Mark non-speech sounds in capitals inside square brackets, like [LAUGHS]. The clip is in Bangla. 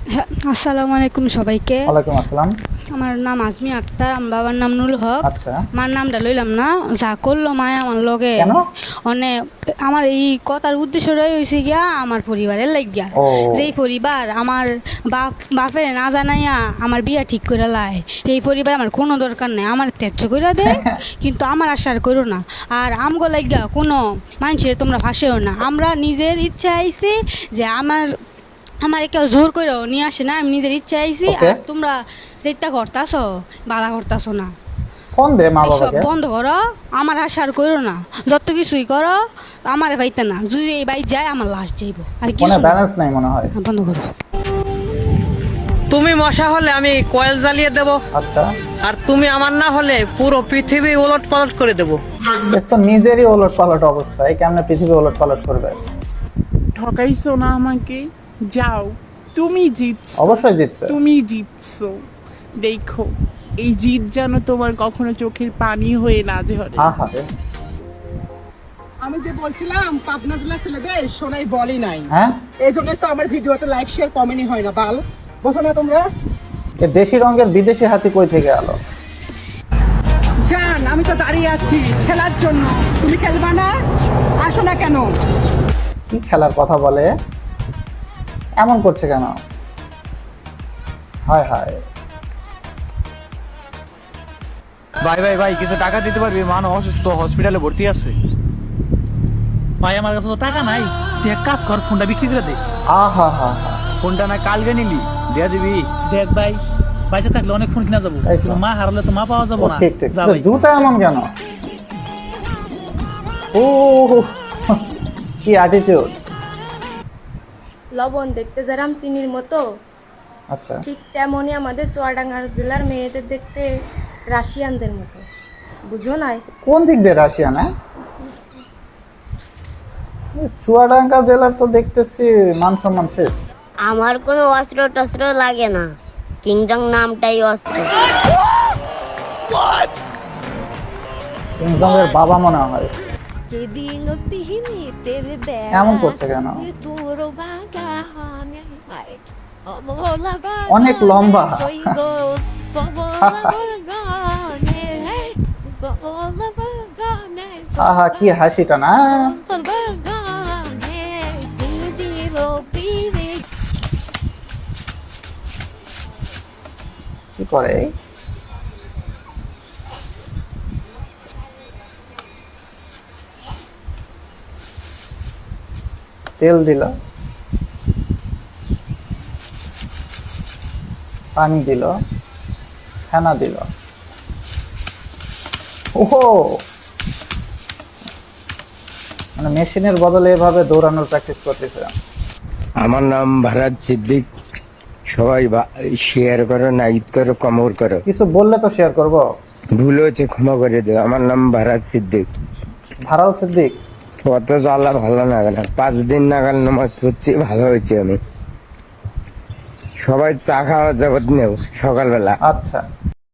হ্যাঁ, আসসালামু আলাইকুম সবাইকে। ওয়ালাইকুম আসসালাম। আমার নাম আজমি আক্তার আমার বাবার নাম নুল হক। আচ্ছা। আমার নামটা লইলাম না যা করল মায় আমার লগে? অনে আমার এই কথার উদ্দেশ্যটাই গিয়া আমার পরিবারের লাগিয়া। যেই পরিবার আমার বাপ বাপের না জানাইয়া আমার বিয়া ঠিক করে লাই এই পরিবার আমার কোনো দরকার নাই। আমার ত্যায্য করে দে [LAUGHS] কিন্তু আমার আশার করো না। আর আমগো লাগিয়া কোনো মানুষের তোমরা ভাসেও না। আমরা নিজের ইচ্ছা আইছি যে আমার আমার কেউ জোর করে নিয়ে আসে না আমি নিজের ইচ্ছা আইছি Okay. আর তোমরা যেটা করতাছ বাধা করতাছ না। ফোন দে মা এসব বাবাকে? বন্ধ করো আমার আশার করো না। যত কিছুই করো আমার বাইতে না। যদি এই বাইক যায় আমার লাশ যাইব। আর কি ফোনে ব্যালেন্স নাই মনে হয়। বন্ধ করো। তুমি মশা হলে আমি কয়েল জ্বালিয়ে দেব। আচ্ছা। আর তুমি আমার না হলে পুরো পৃথিবী ওলট পালট করে দেব। এর তো নিজেরই ওলট পালট অবস্থা। এই কেমনে পৃথিবী ওলট পালট করবে? ঠকাইছো না আমাকে? যাও তুমি জিতছো। অবশ্যই জিতছে। তুমি জিতছো। দেখো এই জিত যেন তোমার কখনো চোখের পানি হয়ে না ঝরে। আহা। রে আমি যে বলছিলাম পাবনা জেলা ছেলেদের শোনাই বলি নাই। হ্যাঁ? এই জন্য তো আমার ভিডিওতে লাইক শেয়ার কমেন্টই হয় না বাল। বোঝো না তোমরা? এ দেশি রঙের বিদেশি হাতি কই থেকে আলো? জান আমি তো দাঁড়িয়ে আছি খেলার জন্য। তুমি খেলবা না? আসো না কেন? কি খেলার কথা বলে? এমন করছে কেন? হায় হায়। ভাই ভাই ভাই কিছু টাকা দিতে পারবি? মান অসুস্থ হসপিটালে ভর্তি আছে। ভাই আমার কাছে তো টাকা নাই। তুই এক কাজ কর ফোনটা বিক্রি করে দে। আহা হা হা ফোনটা না কালকে নিলি দিয়া দিবি। দেখ ভাই পয়সা থাকলে অনেক ফোন কিনা যাব। মা হারালে তো মা পাওয়া যাব না। ঠিক ঠিক। তো জুতা এমন কেন? [LAUGHS] ও কি অ্যাটিটিউড লবণ দেখতে যেরাম চিনির মতো। আচ্ছা। ঠিক তেমনই আমাদের চুয়াডাঙ্গার জেলার মেয়েদের দেখতে রাশিয়ানদের মতো। বুঝো নাই? কোন দিক দিয়ে রাশিয়ান হ্যাঁ? চুয়াডাঙ্গা জেলার তো দেখতেছি মান সম্মান শেষ। আমার কোনো অস্ত্র টস্ত্র লাগে না। কিংজং নামটাই অস্ত্র। কিংজংয়ের বাবা মনে হয়। এমন করছে কেন? অনেক লম্বা। আহা কি হাসিটা না। কি করে? তেল দিল। পানি দিল ফেনা দিল। ওহো! মানে মেশিনের বদলে এভাবে দৌড়ানোর প্র্যাকটিস করতেছে আমার নাম ভারাত সিদ্দিক। সবাই শেয়ার করো নাইট করো কমর করো। কিছু বললে তো শেয়ার করব। ভুল হয়েছে ক্ষমা করে দেও। আমার নাম ভারাত সিদ্দিক। ভারাল সিদ্দিক? অত জ্বালা ভালো না পাঁচ দিন নাগাল নামাজ পড়ছি ভালো হয়েছে আমি। সবাই চা খাওয়া জগৎ নেও সকালবেলা। আচ্ছা।